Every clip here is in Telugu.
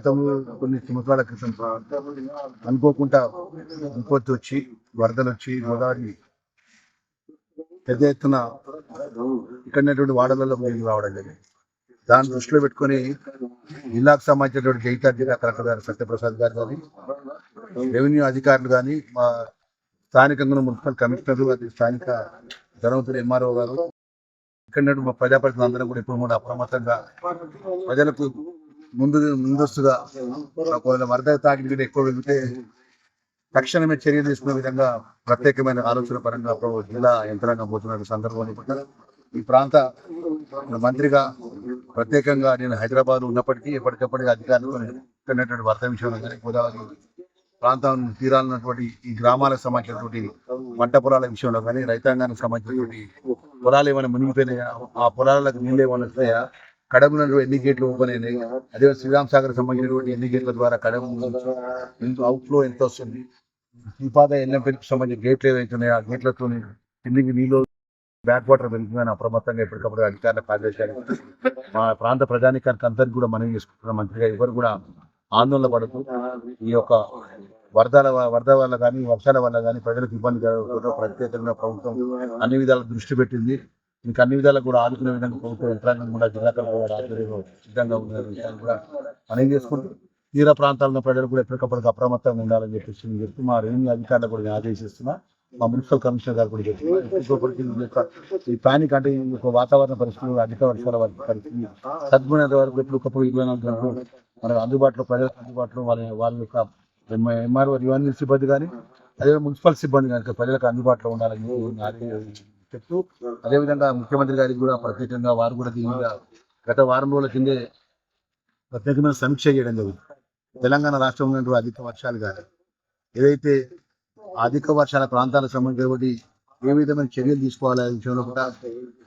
గతంలో కొన్ని సంవత్సరాల క్రితం అనుకోకుండా విపత్తు వచ్చి వరదలు వచ్చి గోదావరి పెద్ద ఎత్తున ఇక్కడటువంటి వాడలలో నీళ్ళు రావడం జరిగింది దాన్ని దృష్టిలో పెట్టుకొని జిల్లాకు సంబంధించినటువంటి జైతార్ జిల్లా కలెక్టర్ గారు సత్యప్రసాద్ గారు కానీ రెవెన్యూ అధికారులు కానీ మా స్థానికంగా మున్సిపల్ కమిషనర్ అది స్థానిక ధనవంతులు ఎంఆర్ఓ గారు ఇక్కడ మా ప్రజాప్రతినిధులు అందరం కూడా ఇప్పుడు కూడా అప్రమత్తంగా ప్రజలకు ముందు ముందస్తుగా ఒకవేళ వరద తాకిడి ఎక్కువ వెళ్తే తక్షణమే చర్య తీసుకునే విధంగా ప్రత్యేకమైన ఆలోచన పరంగా ప్రభు జిల్లా యంత్రాంగం పోతున్న సందర్భంలో ఈ ప్రాంత మంత్రిగా ప్రత్యేకంగా నేను హైదరాబాద్ ఉన్నప్పటికీ ఎప్పటికప్పటికీ అధికారులు ఉన్నటువంటి వరద విషయంలో కానీ గోదావరి ప్రాంతం తీరాలన్నటువంటి ఈ గ్రామాలకు సంబంధించినటువంటి పంట పొలాల విషయంలో కానీ రైతాంగానికి సంబంధించినటువంటి పొలాలు ఏమైనా మునిగిపోయినాయా? ఆ పొలాలకు నీళ్ళు ఏమైనా వస్తాయా కడపలో ఎన్ని గేట్లు ఓపెన్ అయినాయి అదే శ్రీరామ్ సాగర్ సంబంధించినటువంటి ఎన్ని గేట్ల ద్వారా కడప ఎంత అవుట్ఫ్లో ఎంత వస్తుంది? శ్రీపాద ఎన్ఎంపీకి సంబంధించిన గేట్లు ఏవైతే ఉన్నాయో ఆ గేట్లతో కిందికి నీళ్ళు బ్యాక్ వాటర్ వెళ్తుందని అప్రమత్తంగా ఎప్పటికప్పుడు అధికారులకు ఆదేశాలు మా ప్రాంత ప్రజానికానికి అందరికీ కూడా మనం చేసుకుంటున్నాం మంత్రిగా ఎవరు కూడా ఆందోళన పడుతూ ఈ యొక్క వరదల వరద వల్ల కానీ వర్షాల వల్ల కానీ ప్రజలకు ఇబ్బంది ప్రత్యేకంగా ప్రభుత్వం అన్ని విధాల దృష్టి పెట్టింది. ఇంకా అన్ని విధాలు కూడా ఆదుకునే విధంగా ప్రభుత్వ యంత్రాంగం కూడా జిల్లా కలెక్టర్ ఆధ్వర్యంలో సిద్ధంగా ఉన్న విషయాన్ని కూడా మనం చేసుకుంటూ తీర ప్రాంతాల్లో ప్రజలు కూడా ఎప్పటికప్పుడు అప్రమత్తంగా ఉండాలని చెప్పేసి నేను చెప్తూ మా రెవెన్యూ అధికారులు కూడా నేను ఆదేశిస్తున్నా. మా మున్సిపల్ కమిషనర్ గారు కూడా చెప్తున్నా ఈ ప్యానిక్ అంటే ఈ యొక్క వాతావరణ పరిస్థితులు అధిక వర్షాల పరిస్థితి సద్గుణత వరకు ఎప్పుడు ఇరవై నాలుగు గంటలు మనకు అందుబాటులో ప్రజలకు అందుబాటులో వాళ్ళ వాళ్ళ యొక్క ఎంఆర్ఓ ఇవన్నీ సిబ్బంది కానీ అదే మున్సిపల్ సిబ్బంది కానీ ప్రజలకు అందుబాటులో ఉండాలని చెప్తూ అదేవిధంగా ముఖ్యమంత్రి గారికి కూడా ప్రత్యేకంగా వారు కూడా దీని మీద గత వారం రోజుల కిందే ప్రత్యేకమైన సమీక్ష చేయడం జరిగింది. తెలంగాణ రాష్ట్రంలో అధిక వర్షాలు కానీ ఏదైతే అధిక వర్షాల ప్రాంతాలకు సంబంధించి ఏ విధమైన చర్యలు తీసుకోవాలనే విషయంలో కూడా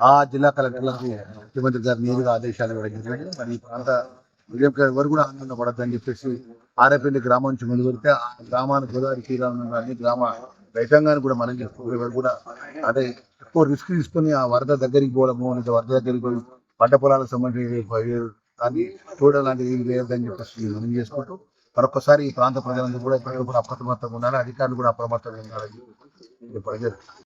ఆ జిల్లా కలెక్టర్లకు ముఖ్యమంత్రి గారు నేరుగా ఆదేశాలు ఇవ్వడం జరిగింది. మరి ఈ ప్రాంత విజయం ఎవరు కూడా ఆందోళన పడద్దని చెప్పేసి ఆరేపల్లి గ్రామం నుంచి ముందు పెడితే ఆ గ్రామానికి గోదావరి తీరాలను అన్ని గ్రామ రైతాంగాన్ని కూడా మనం చేసుకోవాలి కూడా అదే ఎక్కువ రిస్క్ తీసుకొని ఆ వరద దగ్గరికి పోవడము లేదా వరద దగ్గరికి పోయి పంట పొలాలకు సంబంధించి దాన్ని చూడడం లాంటిది ఏమి లేదని చెప్పేసి మనం చేసుకుంటూ మరొకసారి ఈ ప్రాంత ప్రజలందరూ కూడా ఇప్పుడు కూడా అప్రమత్తంగా ఉండాలి అధికారులు కూడా అప్రమత్తంగా ఉండాలని చెప్పడం జరుగుతుంది.